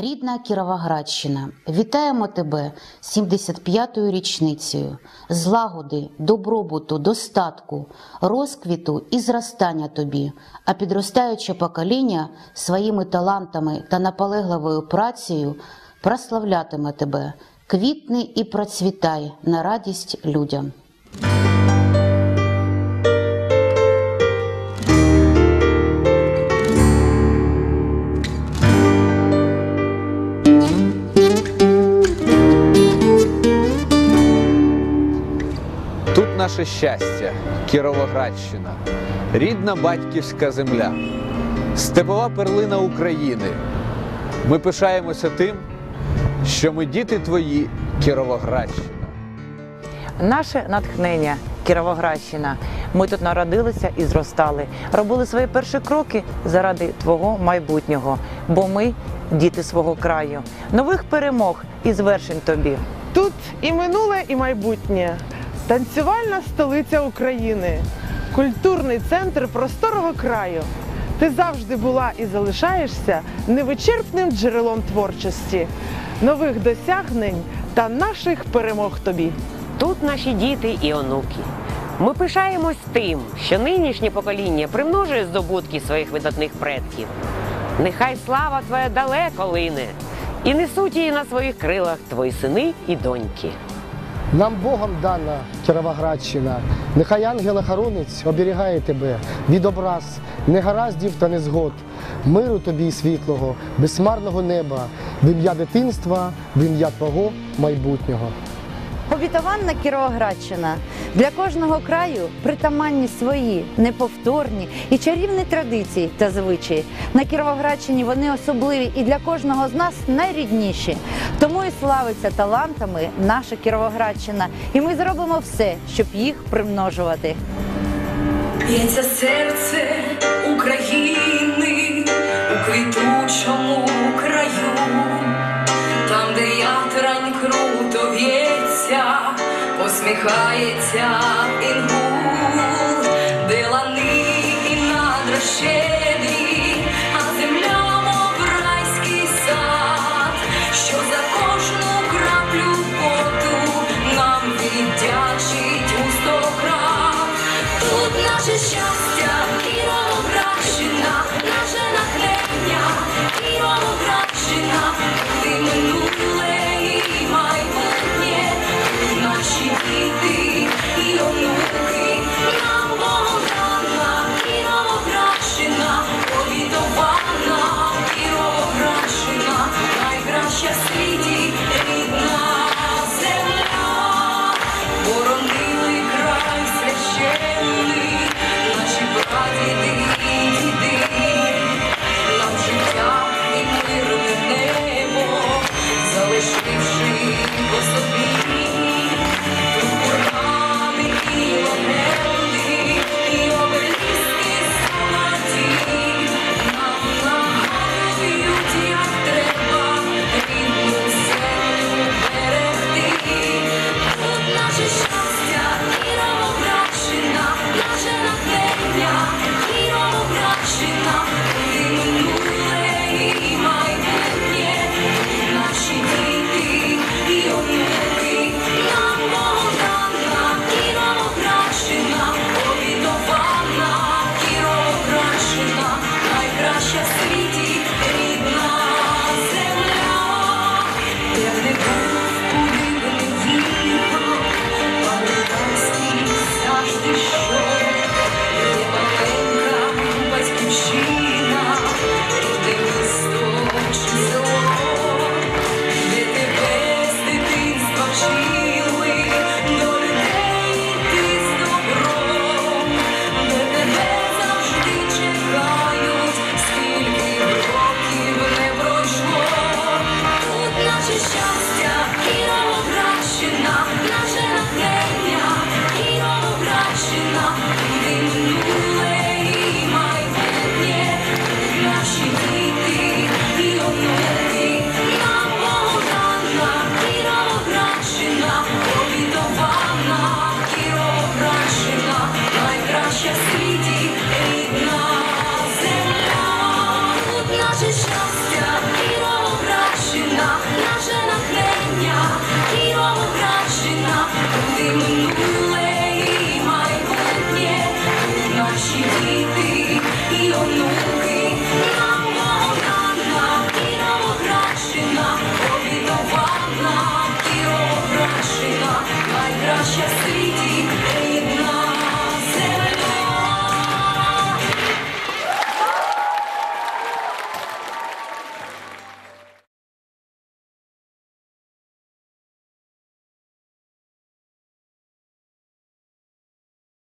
Рідна Кіровоградщина, вітаємо тебе 75-ю річницею, злагоди, добробуту, достатку, розквіту і зростання тобі, а підростаюче покоління своїми талантами та наполегливою працею прославлятиме тебе. Квітни і процвітай на радість людям. Наше щастя, Кіровоградщина, рідна батьківська земля, степова перлина України. Ми пишаємося тим, що ми діти твої, Кіровоградщина. Наше натхнення Кіровоградщина. Ми тут народилися і зростали, робили свої перші кроки заради твого майбутнього, бо ми діти свого краю, нових перемог і звершень тобі. Тут і минуле, і майбутнє. Танцювальна столиця України, культурний центр просторого краю. Ти завжди була і залишаєшся невичерпним джерелом творчості, нових досягнень та наших перемог тобі. Тут наші діти і онуки. Ми пишаємось тим, що нинішнє покоління примножує здобутки своїх видатних предків. Нехай слава твоя далеко лине, і несуть її на своїх крилах твої сини і доньки. Нам Богом дана Кіровоградщина. Нехай ангел-охоронець оберігає тебе від образ, негараздів та незгод, миру тобі і світлого, безсмарного неба, в ім'я дитинства, в ім'я твого майбутнього. Обітованна Кіровоградщина для кожного краю притаманні свої неповторні і чарівні традиції та звичаї. На Кіровоградщині вони особливі і для кожного з нас найрідніші. Тому і славиться талантами наша Кіровоградщина, і ми зробимо все, щоб їх примножувати. Б'ється серце України у квітучому посміхається інгул, де лани і надра 나